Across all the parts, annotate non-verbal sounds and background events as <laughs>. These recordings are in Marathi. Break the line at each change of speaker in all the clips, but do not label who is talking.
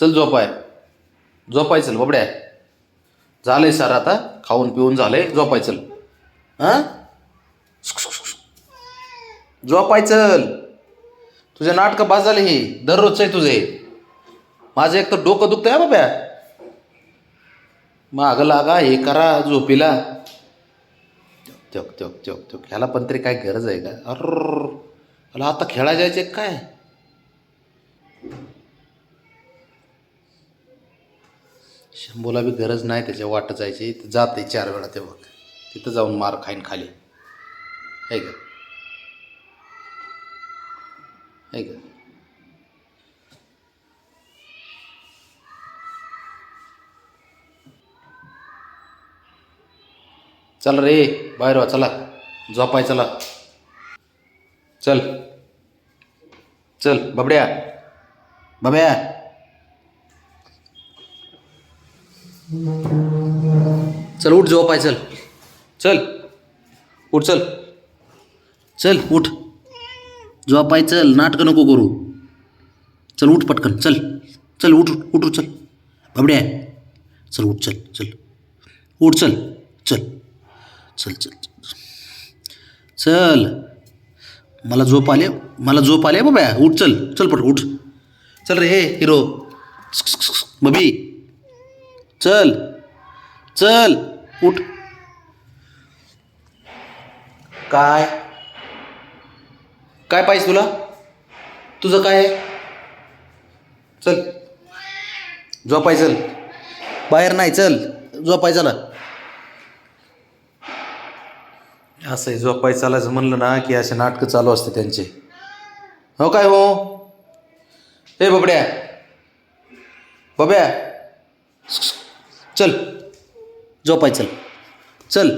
चल झोपाय. झोपाय चल बबड्या. झालंय सर आता खाऊन पिऊन झालंय झोपाय चल. हां? झोपाय चल. तुझे नाटकं बाद झाले हे दररोजचं आहे तुझे. माझं एक तर डोकं दुखतंय बाब्या. मागं लागा हे करा झोपीला. त्योक त्योक त्योक त्योक ह्याला पण तरी काय गरज आहे का? अर ह्याला आता खेळा जायचे काय? शंभूला बी गरज नाही त्याच्या वाट जायची. जाते चार वेळा ते बघ. तिथं जाऊन मार खाईन खाली. आहे का आहे का चल रे बाहेर वा चला. झोपाय चला. चल. चल बबड्या. बब्या चल उठ झोपाय चल। चल उठ चल। चल उठ। झोपाय चल नाटकं नको करू। चल उठ पटकन चल। चल उठ उठ उठ, चल। बबड्या चल उठ चल चल। उठ चल चल। चल चल चल मला झोप आले मला झोप आले बाबा? उठ चल चल पट उठ। चल रे हिरो। बबी। चल चल उठ. काय? काय पाहिजे तुला? तुझं काय आहे? चल. झोपाय चल. बाहेर नाही चल. झोपाय चला. असं आहे झोपाय चालायचं म्हणलं ना की असे नाटकं चालू असते त्यांचे. हो काय हो? ए बबड्या. बब्या चल. झोपाय चल. चल.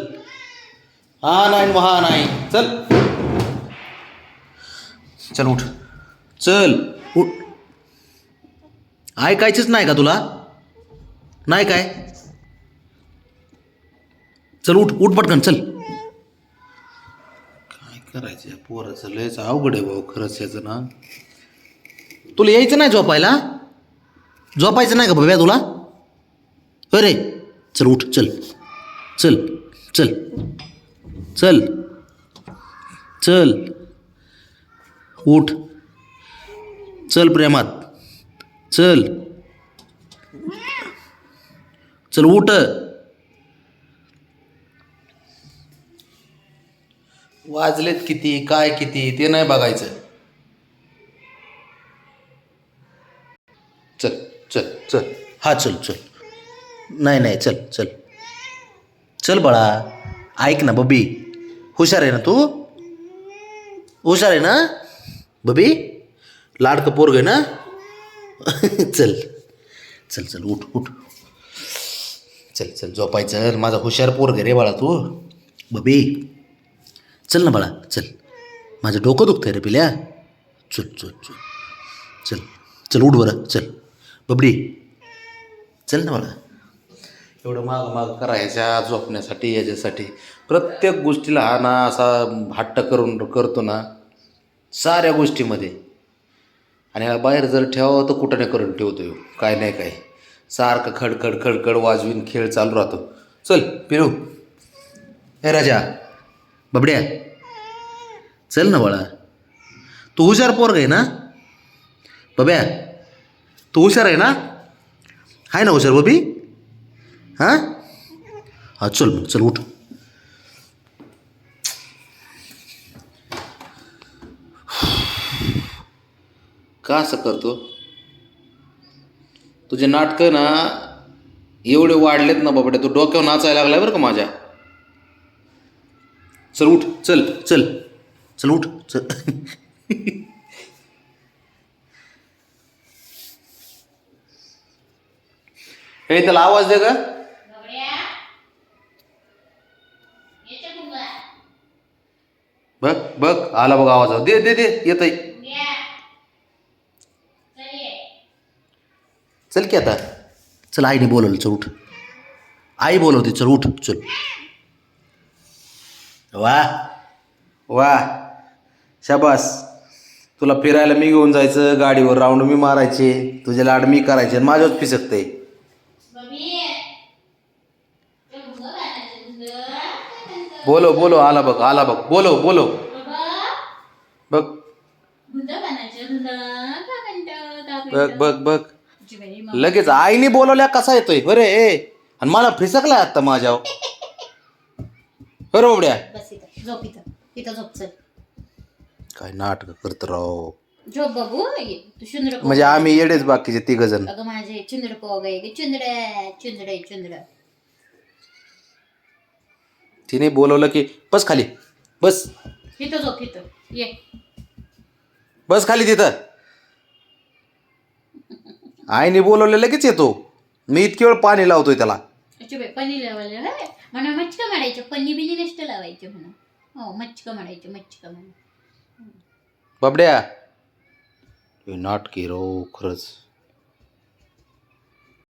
हा नाही मग हा नाही. चल. चल उठ. चल उठ. ऐकायचंच नाही का तुला? नाही काय? चल उठ उठ पटकन चल. काय करायचं या पोराचं? लयच अवघड आहे भाऊ खरंच याचं ना. तुला यायचं नाही झोपायला? झोपायचं नाही का भव्या तुला? अरे चल उठ चल. चल चल. चल. चल. उठ. चल प्रेमात. चल. चल उठ. वाजलेत किती काय किती ते नाही बघायचं. चल चल चल. हा चल चल. नाही नाही चल चल. चल बाळा. ऐक ना बबी. हुशार आहे ना तू? हुशार आहे ना? बबी लाडकं पोरग आहे ना? <laughs> चल. चल चल उठ उठ. चल चल झोपायचं. माझा हुशार पोरग रे बाळा तू. बबी. चल ना बाळा चल. माझं डोकं दुखतं आहे रे पिल्या. चल चल चल. चल चल उठ बरं चल. बबडी. चल ना बाळा. एवढं माग माग करायच्या झोपण्यासाठी याच्यासाठी. प्रत्येक गोष्टीला हा ना असा हट्ट करून करतो ना साऱ्या गोष्टीमध्ये. आणि ह्याला बाहेर जर ठेवावं तर कुठं नाही करून ठेवतो येऊ काय नाही काय. सारखं खडखड खडखड वाजवीन खेळ चालू राहतो. चल पिरू हे राजा बबड्या. चल ना बाळा. तू हुशार पोरग आहे ना? बब्या तू हुशार आहे ना? आहे ना हुशार बबी? हां? हां चल मग चल उठ. का असं करतो? तुझे नाटकं ना एवढे वाढलेत ना बाबड्या तू डोक्यावर नाचायला लागलाय बरं का माझ्या? चल उठ चल. चल चल उठ चल. <laughs> हे त्याला आवाज दे का बघ बघ आला बघ आवाज. दे दे दे. येत चल की आता. चल आईने बोलवलं चल उठ. आई बोलवते चल उठ चल. वा. वा. शाबास. तुला फिरायला मी घेऊन जायचं गाडीवर राऊंड मी मारायचे तुझे लाड मी करायचे आणि माझ्याच पिसकते बोलो बोलो आला बघ आला बघ. बोलो बोलो बघ. बघ बघ बघ. लगेच आईने बोलवल्या कसा येतोय? बरे ए. आणि मला फिसकलाय आता माझ्यावर. बरं बाबड्या
बस इथं. झोप इथं. इथं झोप चल.
काय नाटक करत राव
झोप बघू तू
म्हणजे आम्ही येडेच बाकीचे तिघ जण
अगं माझे चुंदड पोग आहे चुंदड चुंदड चुंदड
तिने बोलवलं की बस खाली. बस.
इथं झोप इथं. ये.
बस खाली तिथं. आईने बोलवलं लगेच येतो. मी इतकी वेळ पाणी लावतोय त्याला.
अच्छा बाई पनी लावायला म्हणा मच्छका मारायचे पन्नी बिनी नष्ट लावायचे म्हणा. हो मच्छका मारायचे मच्छका म्हणा
बाबड्या. नाटकी रो खरंच.